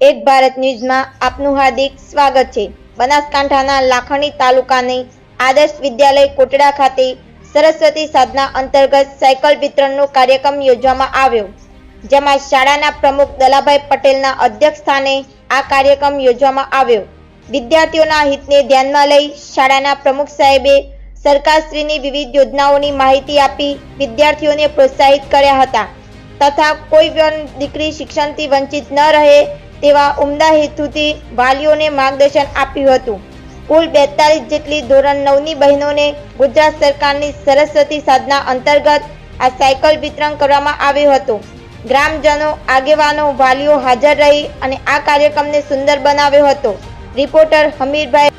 એક ભારત ન્યૂઝમાં આપનું હાર્દિક સ્વાગત છે. બનાસકાંઠાના લાખણી તાલુકાની આદર્શ વિદ્યાલય કોટડા ખાતે સરસ્વતી સાધના અંતર્ગત સાયકલ વિતરણનો કાર્યક્રમ યોજવામાં આવ્યો. જેમાં શાળાના પ્રમુખ દલાભાઈ પટેલના અધ્યક્ષ સ્થાને આ કાર્યક્રમ યોજવામાં આવ્યો. વિદ્યાર્થીઓના હિતને ધ્યાનમાં લઈ શાળાના પ્રમુખ સાહેબે સરકારશ્રીની વિવિધ યોજનાઓની માહિતી આપી વિદ્યાર્થીઓને પ્રોત્સાહિત કર્યા હતા. તથા કોઈ પણ દીકરી શિક્ષણથી વંચિત ન રહે તેવા ઉમદા હેતુથી વાલીઓને માર્ગદર્શન આપ્યું હતું. કુલ બેતાલીસ જેટલી ધોરણ નવની બહેનોને ગુજરાત સરકારની સરસ્વતી સાધના અંતર્ગત આ સાયકલ વિતરણ કરવામાં આવ્યું હતું. ગ્રામજનો, આગેવાનો, વાલીઓ હાજર રહી અને આ કાર્યક્રમને સુંદર બનાવ્યો હતો. રિપોર્ટર હમીરભાઈ